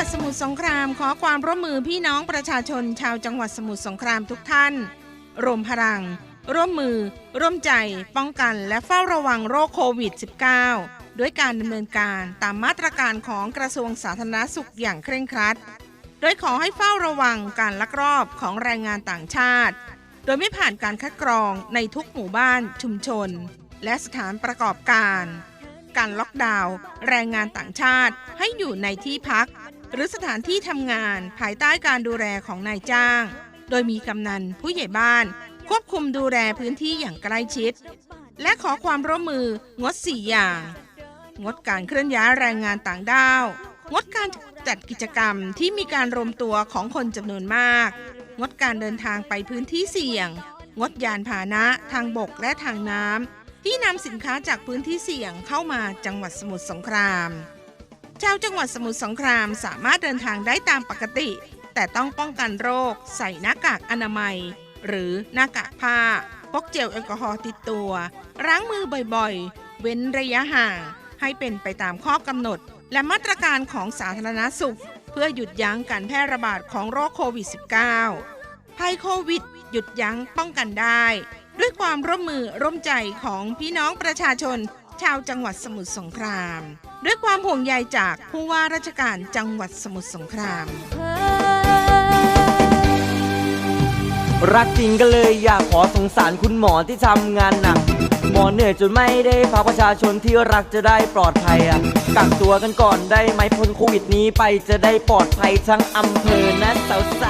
ัดสมุทรสงครามขอความร่วมมือพี่น้องประชาชนชาวจังหวัดสมุทรสงครามทุกท่าน รวมพลัง ร่วมมือ ร่วมใจ ป้องกันและเฝ้าระวังโรคโควิด -19 ด้วยการดำเนินการตามมาตรการของกระทรวงสาธารณสุขอย่างเคร่งครัด โดยขอให้เฝ้าระวังการลักลอบของแรงงานต่างชาติ โดยไม่ผ่านการคัดกรองในทุกหมู่บ้านชุมชน และสถานประกอบการการล็อกดาวน์แรงงานต่างชาติให้อยู่ในที่พัก หรือสถานที่ทำงานภายใต้การดูแลของนายจ้าง โดยมีกำนันผู้ใหญ่บ้าน ควบคุมดูแลพื้นที่อย่างใกล้ชิด และขอความร่วมมืองด 4 อย่าง งดการเคลื่อนย้ายแรงงานต่างด้าว งดการจัดกิจกรรมที่มีการรวมตัวของคนจำนวนมาก งดการเดินทางไปพื้นที่เสี่ยง งดยานพาหนะทางบกและทางน้ำที่นำสินค้าจากพื้นที่เสี่ยงเข้ามาจังหวัดสมุทรสงคราม ชาวจังหวัดสมุทรสงครามสามารถเดินทางได้ตามปกติ แต่ต้องป้องกันโรค ใส่หน้ากากอนามัย หรือหน้ากากผ้าพกเจลแอลกอฮอล์ติดตัว ล้างมือบ่อยๆ เว้นระยะห่าง ให้เป็นไปตามข้อกำหนด และมาตรการของสาธารณสุข เพื่อหยุดยั้งการแพร่ระบาดของโรคโควิด -19 ภัยโควิด หยุดยั้งป้องกันได้ ด้วยความร่วมมือร่วมใจของพี่น้องประชาชน ชาวจังหวัดสมุทรสงคราม ด้วยความห่วงใยจากผู้ว่าราชการจังหวัดสมุทรสงคราม รักจริงก็เลยอยากขอสงสารคุณหมอที่ทำงานหนัก หมอเหนื่อยจนไม่ได้พาประชาชนที่รักจะได้ปลอดภัยอะกักตัวกันก่อนได้ไหมพ้นโควิดนี้ไปจะได้ปลอดภัยทั้งอำเภอนะสาวๆจ้า